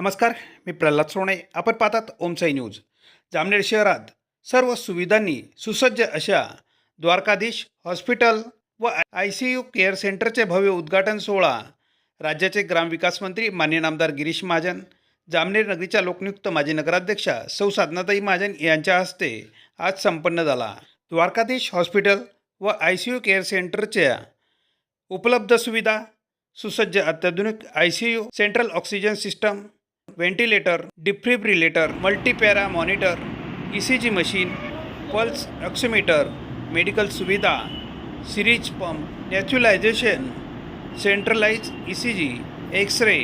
नमस्कार मी प्रल्हाद सोने आपण पाहतात ओमसाई न्यूज. जामनेर शहरात सर्व सुविधांनी सुसज्ज अशा द्वारकाधीश हॉस्पिटल व आय सी यू केअर सेंटरचे भव्य उद्घाटन सोहळा राज्याचे ग्रामविकास मंत्री मान्य नामदार गिरीश महाजन जामनेर नगरीच्या लोकनियुक्त माजी नगराध्यक्षा सौ साधनाताई महाजन यांच्या हस्ते आज संपन्न झाला. द्वारकाधीश हॉस्पिटल व आय सी यू केअर सेंटरच्या उपलब्ध सुविधा सुसज्ज अत्याधुनिक I C U central oxygen system ventilator defibrillator multipara monitor E C G machine pulse oximeter medical सुविधा syringe pump nebulization centralized E C G X ray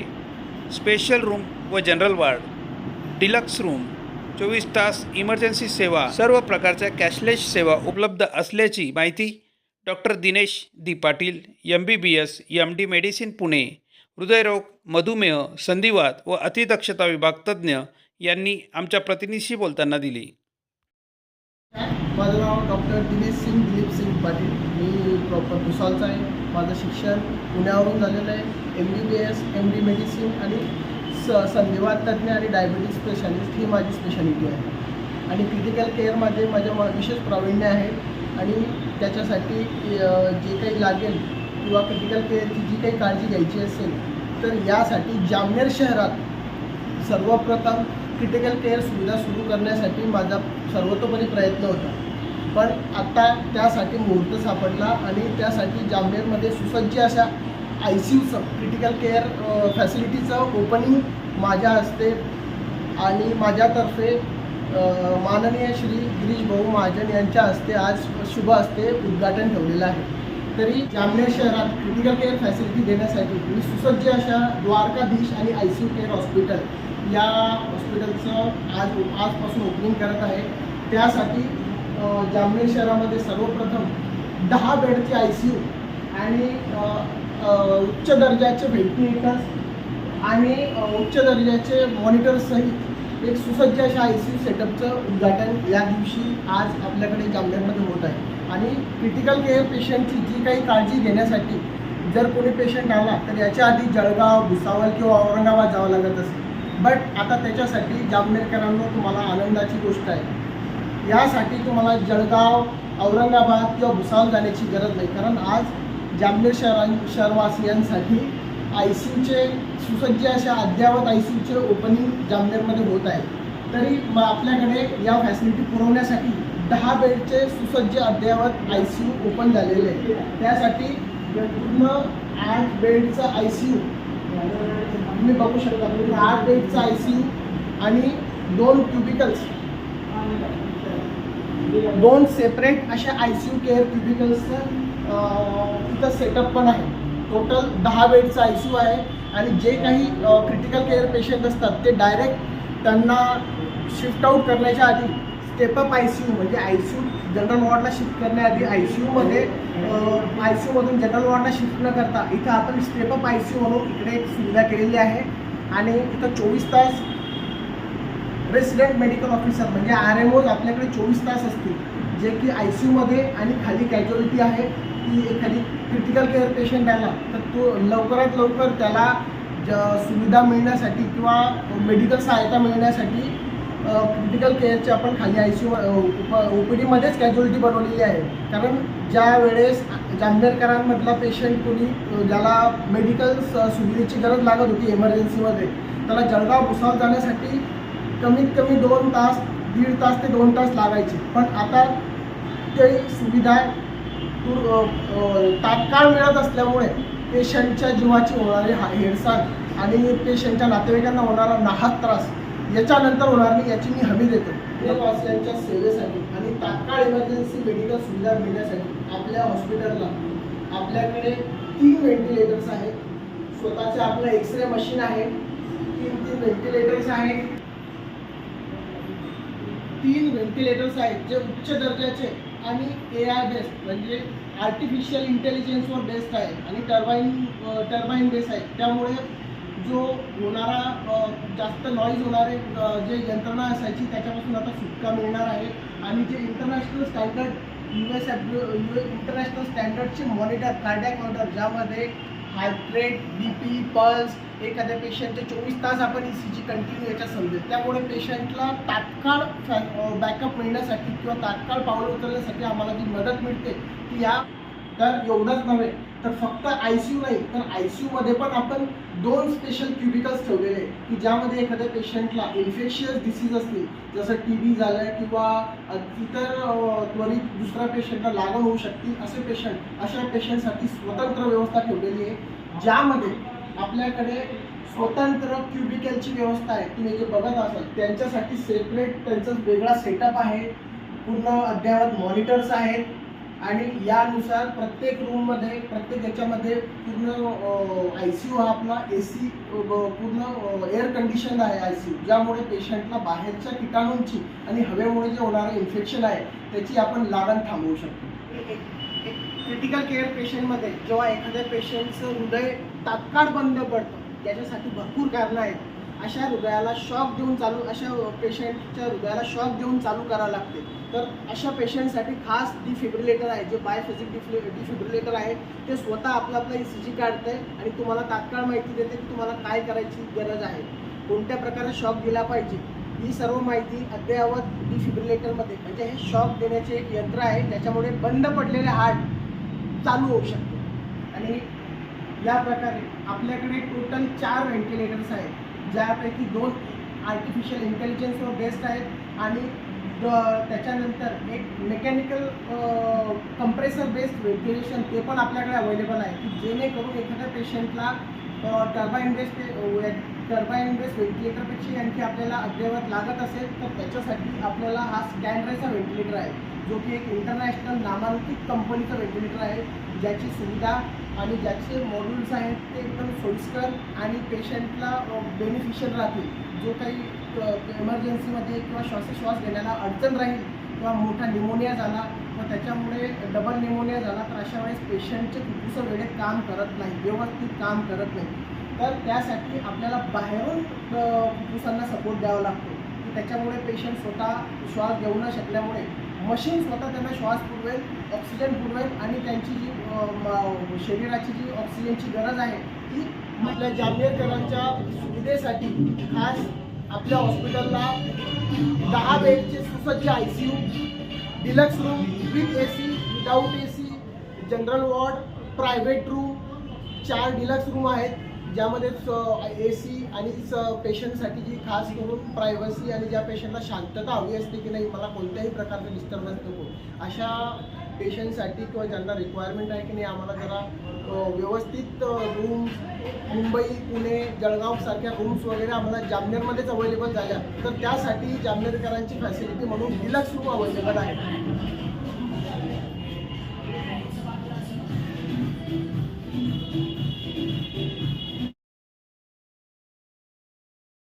special room व general ward deluxe room चोवीस तास emergency सेवा सर्व प्रकारच्या cashless सेवा उपलब्ध असल्याची माहिती doctor Dinesh D Patil M B B S M D medicine Pune हृदयरोग मधुमेह संधिवात व अतिदक्षता विभाग तज्ज्ञ यांनी आमच्या प्रतिनिधीशी बोलताना दिली. माझं नाव डॉक्टर दिनेश सिंग दिलीप सिंग पाटील. मी प्रॉपर भुसावळचा आहे. माझं शिक्षण पुण्यावरून झालेलं आहे. M B B S M D medicine आणि स संधिवात तज्ज्ञ आणि डायबिटीज स्पेशालिस्ट ही माझी स्पेशालिटी आहे. आणि क्रिटिकल केअरमध्ये माझ्या विशेष प्रावीण्य आहे. आणि त्याच्यासाठी जे काही लागेल किंवा क्रिटिकल केअरची जी काही काळजी घ्यायची असेल तर यासाठी जामनेर शहरात सर्वप्रथम क्रिटिकल केअर सुविधा सुरू करण्यासाठी माझा सर्वतोपरी प्रयत्न होता. पण आत्ता त्यासाठी मुहूर्त सापडला आणि त्यासाठी जामनेरमध्ये सुसज्ज अशा आय सी यूचं क्रिटिकल केअर फॅसिलिटीचं ओपनिंग माझ्या हस्ते आणि माझ्यातर्फे माननीय श्री गिरीश भाऊ महाजन यांच्या हस्ते आज शुभ हस्ते उद्घाटन ठेवलेलं आहे. तरी जामनेर शहरात क्रिटिकल केअर फॅसिलिटी देण्यासाठी मी सुसज्ज अशा द्वारकाधीश आणि I C U care hospital या हॉस्पिटलचं आज आजपासून ओपनिंग करत आहे. त्यासाठी जामनेर शहरामध्ये सर्वप्रथम दहा बेडचे आय सी यू आणि उच्च दर्जाचे व्हेंटिलेटर्स आणि उच्च दर्जाचे मॉनिटर्ससहित एक सुसज्ज अशा आय सी सेटअपचं उद्घाटन या दिवशी आज आपल्याकडे जामनेरमध्ये होत आहे. आणि क्रिटिकल केअर पेशंटची जी काही काळजी घेण्यासाठी जर कोणी पेशंट आला तर याच्या आधी जळगाव भुसावळ किंवा औरंगाबाद जावं लागत असेल. बट आता त्याच्यासाठी जामनेरकरांना तुम्हाला आनंदाची गोष्ट आहे. यासाठी तुम्हाला जळगाव औरंगाबाद किंवा भुसावळ जाण्याची गरज नाही. कारण आज जामनेर शहरां शहरवासियांसाठी आय सी यूचे सुसज्ज अशा अद्ययावत आय सी यूचे ओपनिंग जामनेरमध्ये होत आहे. तरी मग आपल्याकडे या फॅसिलिटी पुरवण्यासाठी दहा बेडचे सुसज्ज अद्ययावत आय सी यू ओपन झालेले आहे त्यासाठी पूर्ण आठ बेडचं आय सी यू तुम्ही बघू शकता पूर्ण आठ बेडचं आय सी यू आणि दोन क्युबिकल्स दोन सेपरेट अशा आय सी यू केअर क्युबिकल्सचं तिथं सेटअप पण आहे. टोटल दहा बेडचा आय सी यू आहे आणि जे काही क्रिटिकल केअर पेशंट असतात ते डायरेक्ट त्यांना शिफ्ट आऊट करण्याच्या आधी step up I C U म्हणजे आय सी यू जनरल वॉर्डला शिफ्ट करण्याआधी आय सी यूमध्ये आय सी यूमधून जनरल वॉर्डला शिफ्ट न करता इथं आपण स्टेपअप आय सी यू म्हणून इकडे एक सुविधा केलेली आहे. आणि इथं चोवीस तास रेसिडेंट मेडिकल ऑफिसर म्हणजे आर एम ओज आपल्याकडे चोवीस तास असतील जे की आय सी यूमध्ये आणि खाली कॅज्युअलिटी आहे. की एखादी क्रिटिकल केअर पेशंट आला तर तो लवकरात लवकर त्याला ज सुविधा मिळण्यासाठी किंवा मेडिकल सहायता मिळण्यासाठी क्रिटिकल केअरची आपण खाली I C up O P डीमध्येच कॅज्युअलिटी बनवलेली आहे. कारण ज्या वेळेस जांभेरकरांमधला पेशंट कोणी ज्याला मेडिकल स- सुविधेची गरज लागत होती एमर्जन्सीमध्ये त्याला जळगाव भुसावळ जाण्यासाठी कमीत कमी दोन तास दीड तास ते दोन तास लागायचे. पण आता ते सुविधा तात्काळ मिळत असल्यामुळे पेशंटच्या जीवाची होणारी हा हेळसाण आणि पेशंटच्या नातेवाईकांना होणारा नाहक त्रास याच्यानंतर होणार नाही याची मी हमी देतो. देशवासियांच्या सेवेसाठी आणि तात्काळ इमर्जन्सी मेडिकल सुविधा मिळण्यासाठी आपल्या हॉस्पिटलला आपल्याकडे तीन व्हेंटिलेटर्स आहेत. स्वतःचे आपलं एक्स रे मशीन आहे. तीन तीन व्हेंटिलेटर्स आहेत तीन व्हेंटिलेटर्स आहेत जे उच्च दर्जाचे आणि ए आय बेस्ड म्हणजे आर्टिफिशियल इंटेलिजन्सवर बेस्ड आहे आणि टर्बाईन टर्बाईन बेस आहे. त्यामुळे जो होणारा जास्त नॉईज होणारे जे यंत्रणा असायची त्याच्यापासून आता सुटका मिळणार आहे. आणि जे international standard U S U international स्टँडर्डचे monitor cardiac monitor ज्यामध्ये heart rate B P pulse एखाद्या पेशंटचे चोवीस तास आपण ई सी जी कंटिन्यू याच्या समजेल. त्यामुळे पेशंटला तात्काळ बॅकअप मिळण्यासाठी किंवा तात्काळ पावलं उचलण्यासाठी आम्हाला जी मदत मिळते ती या तर एवढंच नव्हे तर फक्त आय सी यू नाही तर आय सी यूमध्ये पण आपण दोन स्पेशल क्युबिकल्स ठेवलेले आहे की ज्यामध्ये एखाद्या पेशंटला इन्फेक्शियस डिसीज असतील जसं टी बी झालं किंवा इतर त्वरित दुसऱ्या पेशंटला लागण होऊ शकतील असे पेशंट अशा पेशंटसाठी स्वतंत्र व्यवस्था ठेवलेली आहे ज्यामध्ये आपल्याकडे स्वतंत्र क्युबिकलची व्यवस्था आहे. तुम्ही जे बघत असाल त्यांच्यासाठी सेपरेट त्यांचा वेगळा सेटअप आहे पूर्ण अद्ययावत मॉनिटर्स आहेत आणि यानुसार प्रत्येक रूममध्ये प्रत्येक याच्यामध्ये पूर्ण आय सी यू हा आपला ए सी पूर्ण एअर कंडिशन आहे आय सी यू ज्यामुळे पेशंटला बाहेरच्या किटाणूंची आणि हवेमुळे जे होणारं इन्फेक्शन आहे त्याची आपण लागण थांबवू शकतो. क्रिटिकल केअर पेशंटमध्ये जेव्हा एखाद्या पेशंटचं हृदय तात्काळ बंद पडतं त्याच्यासाठी भरपूर कारणं आहेत. अशा हृदयाला शॉक देऊन चालू अशा पेशंटच्या हृदयाला शॉक देऊन चालू करावं लागते. तर अशा पेशंटसाठी खास डिफिब्रिलेटर आहे जे बायोफिजिक डिफि डिफिब्रिलेटर आहे ते स्वतः आपलं आपला ई सी जी काढते आणि तुम्हाला तात्काळ माहिती देते की तुम्हाला काय करायची गरज आहे. कोणत्या प्रकारे शॉक दिला पाहिजे ही सर्व माहिती अद्ययावत डिफिब्रिलेटरमध्ये म्हणजे हे शॉक देण्याचे एक यंत्र आहे त्याच्यामुळे बंद पडलेले हार्ट चालू होऊ शकते. आणि या प्रकारे आपल्याकडे टोटल चार व्हेंटिलेटर्स आहेत ज्यापैकी दोन आर्टिफिशियल इंटेलिजन्सवर बेस्ड आहेत आणि त्याच्यानंतर एक मेकॅनिकल कंप्रेसर बेस्ड व्हेंटिलेशन ते पण आपल्याकडे अवेलेबल आहे. की जेणेकरून एखाद्या पेशंटला टर्बाईन बेस्ड टर्बाईन बेस्ड व्हेंटिलेटरपेक्षा आणखी आपल्याला अद्ययावत लागत असेल तर त्याच्यासाठी आपल्याला हा स्कॅनरेचा व्हेंटिलेटर आहे. जो की एक इंटरनॅशनल नामांकित कंपनीचा व्हेंटिलेटर आहे ज्याची सुविधा आणि ज्याचे मॉड्यूल्स आहेत ते एकदम सोयीस्कर आणि पेशंटला बेनिफिशियल राहतील. जो काही इमर्जन्सीमध्ये किंवा श्वासोश्वास घेण्याला अडचण राहील किंवा मोठा निमोनिया झाला किंवा त्याच्यामुळे डबल निमोनिया झाला तर अशा वेळेस पेशंटचे फुफ्फुसं वेळेत काम करत नाही व्यवस्थित काम करत नाही. तर त्यासाठी आपल्याला बाहेरून फुफ्फुसांना सपोर्ट द्यावा लागतो. की त्याच्यामुळे पेशंट स्वतः श्वास घेऊ न शकल्यामुळे मशीन स्वतः त्यांना श्वास पुरवेल ऑक्सिजन पुरवेल आणि त्यांची जी शरीराची जी ऑक्सिजनची गरज आहे ती आपल्या जामनेरकरांच्या सुविधेसाठी खास आपल्या हॉस्पिटलला दहा बेडचे सुसज्ज I C U deluxe room with A C without A C general ward private room चार डिलक्स रूम आहेत. ज्यामध्ये ए सी आणि पेशंटसाठी जी खास करून प्रायव्हसी आणि ज्या पेशंटला शांतता हवी असते की नाही मला कोणत्याही प्रकारचं डिस्टर्बन्स नको. अशा पेशंटसाठी किंवा ज्यांना रिक्वायरमेंट आहे की नाही आम्हाला जरा व्यवस्थित रूम मुंबई पुणे जळगावसारख्या रूम्स वगैरे आम्हाला जामनेरमध्येच अवेलेबल झाल्या. तर त्यासाठी जामनेरकरांची फॅसिलिटी म्हणून डिलक्स रूम अवेलेबल आहे.